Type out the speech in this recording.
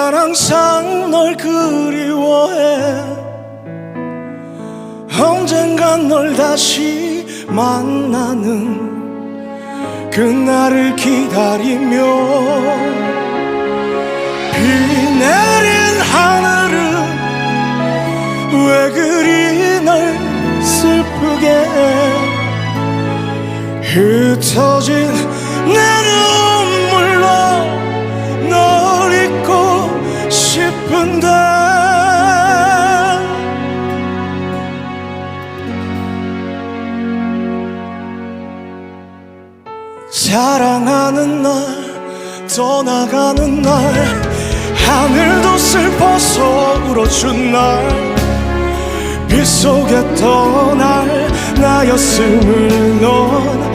난 항상 널 그리워해. 언젠간 널 다시 만나는 그날을 기다리며 비 내린 하늘은 왜 그리 널 슬프게 해 흩어진 싶은데 사랑하는 날 떠나가는 날 하늘도 슬퍼서 울어준 날 빗속에 떠날 나였음을 넌